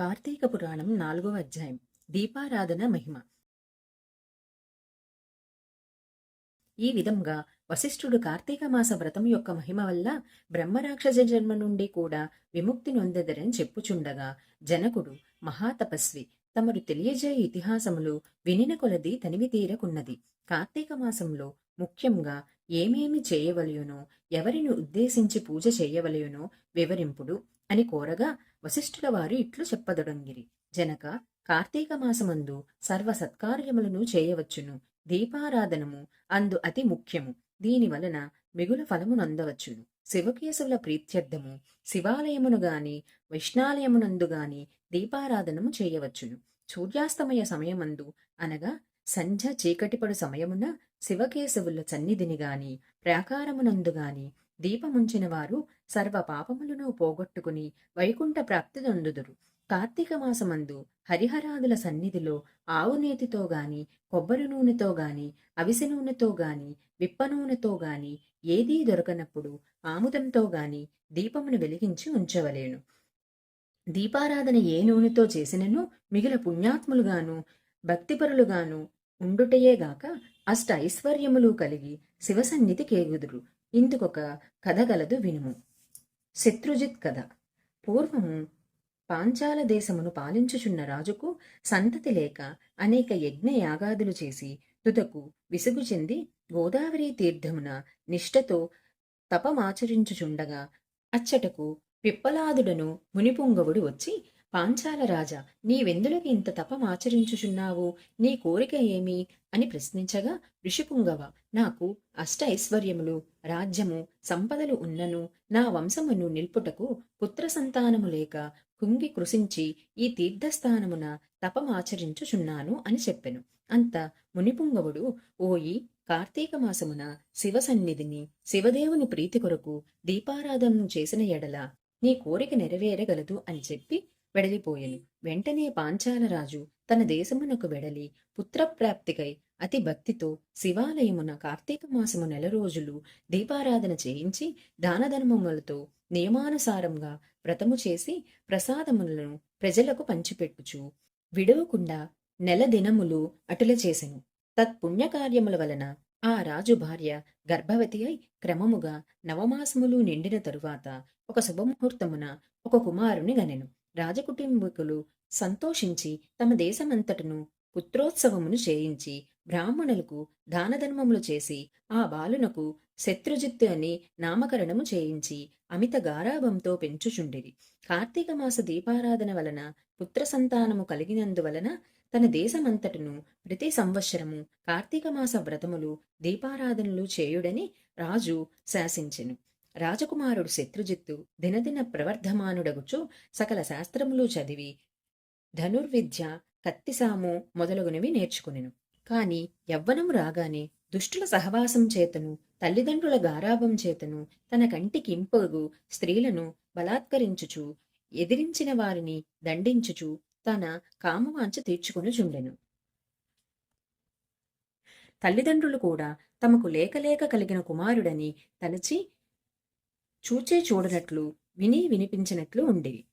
కార్తీక పురాణం నాలుగవ అధ్యాయం. దీపారాధన మహిమ. ఈ విధంగా వశిష్ఠుడు కార్తీక మాస వ్రతం యొక్క మహిమ వల్ల బ్రహ్మరాక్షస జన్మ నుండి కూడా విముక్తి నొందెదరని చెప్పుచుండగా జనకుడు మహాతపస్వి తమరు తెలియజే ఇతిహాసములు వినిన కొలది తనివి తీరకున్నది. కార్తీక మాసంలో ముఖ్యంగా ఏమేమి చేయవలయునో? ఎవరిని ఉద్దేశించి పూజ చేయవలయునో? వివరింపుడు అని కోరగా వశిష్ఠుల వారు ఇట్లు చెప్పదొడంగిరి. జనక కార్తీక మాసమందు సర్వ సత్కార్యములను చేయవచ్చును. దీపారాధనము అందు అతి ముఖ్యము. దీని వలన మిగుల ఫలము నందవచ్చును. శివకేశవుల ప్రీత్యర్థము శివాలయమును గాని వైష్ణాలయమునందు గాని దీపారాధనము చేయవచ్చును. సూర్యాస్తమయ సమయమందు అనగా సంధ్య చీకటిపడు సమయమున శివకేశవుల సన్నిధిని ప్రాకారమునందుగాని ప్రాకారమునందు గాని దీపముంచిన వారు సర్వ పాపములను పోగొట్టుకుని వైకుంఠ ప్రాప్తి నొందుదురు కార్తీక మాసమందు హరిహరాదుల సన్నిధిలో ఆవు నేతితో గాని కొబ్బరి నూనెతో గాని అవిసె నూనెతో గాని విప్ప నూనెతో గాని ఏదీ దొరకనప్పుడు ఆముదంతో గాని దీపమును వెలిగించి ఉంచవలేను. దీపారాధన ఏ నూనెతో చేసినను మిగిల పుణ్యాత్ములుగాను భక్తిపరులుగాను ఉండుటయేగాక అష్ట ఐశ్వర్యములు కలిగి శివసన్నిధి కేగుదురు ఇందుకొక కథ గలదు వినుము. శత్రుజిత్ కథ. పూర్వము పాంచాల దేశమును పాలించుచున్న రాజుకు సంతతి లేక అనేక యజ్ఞ యాగాదులు చేసి తుదకు విసుగు చెంది గోదావరి తీర్థమున నిష్ఠతో తపమాచరించుచుండగా అచ్చటకు పిప్పలాదుడను మునిపుంగవుడు వచ్చి పాంచాల రాజా నీవెందులకు ఇంత తపమాచరించుచున్నావు నీ కోరిక ఏమి? అని ప్రశ్నించగా ఋషిపుంగవ నాకు అష్ట ఐశ్వర్యములు రాజ్యము సంపదలు ఉన్నను నా వంశమును నిల్పుటకు పుత్ర సంతానము లేక కుంగి కృషించి ఈ తీర్థస్థానమున తపమాచరించుచున్నాను అని చెప్పెను. అంత మునిపుంగవుడు ఓయి కార్తీక మాసమున శివ సన్నిధిని శివదేవుని ప్రీతి కొరకు దీపారాధన చేసిన ఎడల నీ కోరిక నెరవేరగలదు అని చెప్పి వెడలిపోయెను. వెంటనే పాంచాలరాజు తన దేశమునకు వెడలి పుత్రప్రాప్తికై అతి భక్తితో శివాలయమున కార్తీక మాసము నెల రోజులు దీపారాధన చేయించి దానధర్మములతో నియమానుసారంగా వ్రతము చేసి ప్రసాదములను ప్రజలకు పంచిపెట్టుచు విడవకుండా నెల దినములు అటుల చేసెను. తత్పుణ్యకార్యముల వలన ఆ రాజు భార్య గర్భవతి అయి క్రమముగా నవమాసములు నిండిన తరువాత ఒక శుభముహూర్తమున ఒక కుమారుని గనెను. రాజకుటుంబకులు సంతోషించి తమ దేశమంతటను పుత్రోత్సవమును చేయించి బ్రాహ్మణులకు దానధర్మములు చేసి ఆ బాలునకు శత్రుజిత్తు అని నామకరణము చేయించి అమిత గారాభంతో పెంచుచుండిరి. కార్తీక మాస దీపారాధన వలన పుత్ర సంతానము కలిగినందువలన తన దేశమంతటను ప్రతి సంవత్సరము కార్తీక మాస వ్రతములు దీపారాధనలు చేయుడని రాజు శాసించెను. రాజకుమారుడు శత్రుజిత్తు దినదిన ప్రవర్ధమానుడగుచు సకల శాస్త్రములు చదివి ధనుర్విద్య కత్తిసాము మొదలగునవి నేర్చుకునెను. కాని యవ్వనము రాగానే దుష్టుల సహవాసం చేతను తల్లిదండ్రుల గారాభం చేతను తన కంటికి ఇంపగు స్త్రీలను బలాత్కరించుచు ఎదిరించిన వారిని దండించుచు తన కామవాంఛ తీర్చుకొనుచుండెను తల్లిదండ్రులు కూడా తమకు లేకలేక కలిగిన కుమారుడని తలచి చూచే చూడనట్లు విని వినిపించినట్లు ఉండేవి.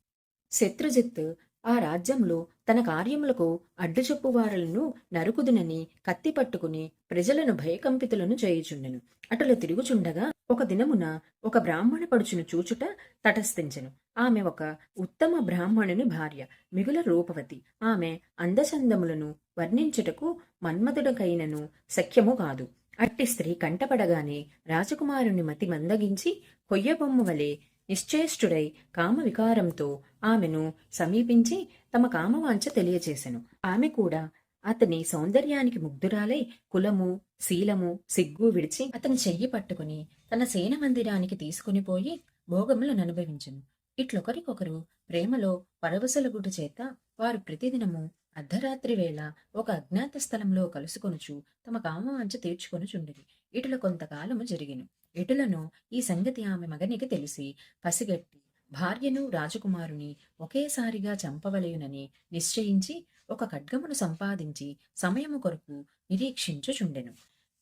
శత్రుజిత్ ఆ రాజ్యంలో తన కార్యములకు అడ్డుచొప్పు వారలను నరుకుదునని కత్తి పట్టుకుని ప్రజలను భయకంపితులను చేయుచుండెను. అటుల తిరుగుచుండగా ఒక దినమున ఒక బ్రాహ్మణ పడుచును చూచుట తటస్థించెను. ఆమె ఒక ఉత్తమ బ్రాహ్మణుని భార్య మిగుల రూపవతి. ఆమె అందచందములను వర్ణించుటకు మన్మధుడకైనను సఖ్యము కాదు. అట్టి స్త్రీ కంటపడగానే రాజకుమారుని మతి మందగించి కొయ్యబొమ్మ వలె నిశ్చేష్టుడై కామ వికారంతో ఆమెను సమీపించి తమ కామవాంఛ తెలియచేశను ఆమె కూడా అతని సౌందర్యానికి ముగ్ధురాలై కులము శీలము సిగ్గు విడిచి అతని చెయ్యి పట్టుకుని తన సేన మందిరానికి తీసుకుని పోయి భోగములను అనుభవించను ఇట్లొకరికొకరు ప్రేమలో పరవశలగుట చేత వారు ప్రతిదినము అర్ధరాత్రి వేళ ఒక అజ్ఞాత స్థలంలో కలుసుకొనుచు తమ కామవాంఛ తీర్చుకొనుచుండిరి. ఇటుల కొంతకాలము జరిగిను. ఇటులను ఈ సంగతి ఆమె మగనికి తెలిసి పసిగట్టి భార్యను రాజకుమారుని ఒకేసారిగా చంపవలయునని నిశ్చయించి ఒక ఖడ్గమును సంపాదించి సమయము కొరకు నిరీక్షించుచుండెను.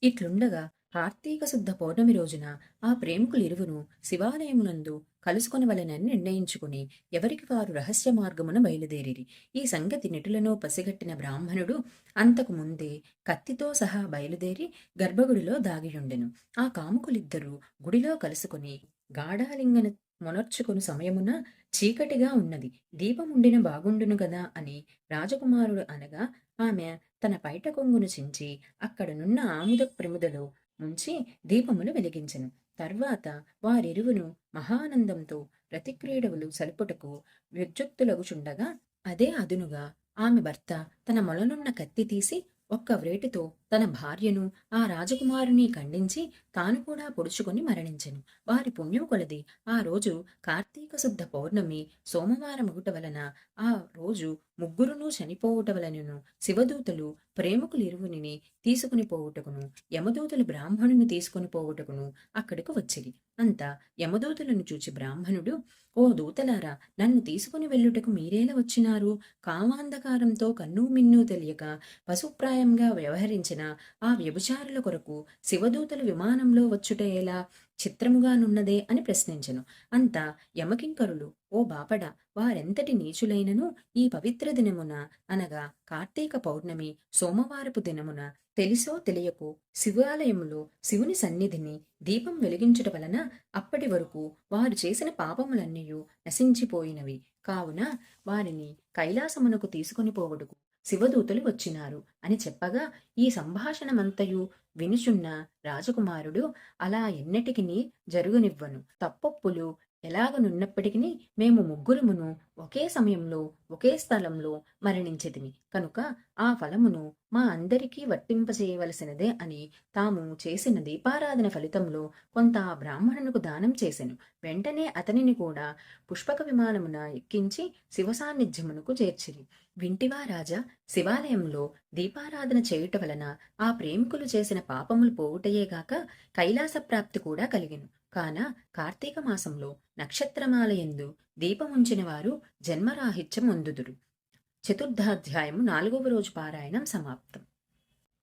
ఇట్లుండగా కార్తీక శుద్ధ పౌర్ణమి రోజున ఆ ప్రేమికులిరువును శివాలయమునందు కలుసుకొనవలెనని నిర్ణయించుకుని ఎవరికి వారు రహస్య మార్గమున బయలుదేరిరి. ఈ సంగతి నిటులను పసిగట్టిన బ్రాహ్మణుడు అంతకు ముందే కత్తితో సహా బయలుదేరి గర్భగుడిలో దాగియుండెను. ఆ కాముకులిద్దరూ గుడిలో కలుసుకుని గాఢాలింగన మొనర్చుకుని సమయమున చీకటిగా ఉన్నది. దీపముండిన బాగుండును గదా అని రాజకుమారుడు అనగా ఆమె తన పైట కొంగును చించి అక్కడనున్న ఆముద ప్రముదలో ముంచి దీపములు వెలిగించెను. తర్వాత వారిరువును మహానందంతో ప్రతిక్రీడవులు సలుపుటకు వ్యుజ్జక్తులగుచుండగా అదే అదునుగా ఆమె భర్త తన మొలనున్న కత్తి తీసి ఒక్క వ్రేటితో తన భార్యను ఆ రాజకుమారుని ఖండించి తాను కూడా పొడుచుకొని మరణించెను. వారి పుణ్యం కొలది. ఆ రోజు కార్తీక శుద్ధ పౌర్ణమి సోమవారం ఒకట వలన ఆ రోజు ముగ్గురును చనిపోవుట వలనను శివదూతలు ప్రేమకులిరువుని తీసుకుని పోవుటకును యమదూతలు బ్రాహ్మణుని తీసుకుని పోవుటకును అక్కడకు వచ్చిరి. అంతా యమదూతలను చూచి బ్రాహ్మణుడు ఓ దూతలారా నన్ను తీసుకుని వెళ్ళుటకు మీరేలా వచ్చినారు? కామాంధకారంతో కన్ను మిన్ను తెలియక పశుప్రాయంగా వ్యవహరించిన ఆ వ్యభిచారుల కొరకు శివదూతలు విమానంలో వచ్చుట ఎలా? చిత్రముగానున్నదే అని ప్రశ్నించెను. అంతా యమకింకరులు ఓ బాపడ వారెంతటి నీచులైనను ఈ పవిత్ర దినమున అనగా కార్తీక పౌర్ణమి సోమవారపు దినమున తెలిసో తెలియకో శివాలయములో శివుని సన్నిధిని దీపం వెలిగించుట వలన అప్పటి వరకు వారు చేసిన పాపములన్నీయూ నశించిపోయినవి. కావున వారిని కైలాసమునకు తీసుకొని పోవడుకు శివదూతలు వచ్చినారు. అని చెప్పగా ఈ సంభాషణమంతయు వినుచున్న రాజకుమారుడు అలా ఎన్నటికిని జరుగునివ్వను. తప్పొప్పులు ఎలాగనున్నప్పటికీ మేము ముగ్గురమును ఒకే సమయంలో ఒకే స్థలంలో మరణించితిమి కనుక ఆ ఫలమును మా అందరికీ వర్తింపచేయవలసినదే అని తాము చేసిన దీపారాధన ఫలితంలో కొంత ఆ బ్రాహ్మణునకు దానం చేశాను వెంటనే అతనిని కూడా పుష్పక విమానమున ఎక్కించి శివ సాన్నిధ్యమునకు చేర్చిరి. వింటివా రాజా శివాలయంలో దీపారాధన చేయుట వలన ఆ ప్రేమికులు చేసిన పాపములు పోవుటయేగాక కైలాస ప్రాప్తి కూడా కలిగిను. కాన కార్తీక మాసంలో నక్షత్రమాలయందు దీపముంచిన వారు జన్మరాహిత్యం అందుదురు చతుర్థాధ్యాయము నాలుగవ రోజు పారాయణం సమాప్తం.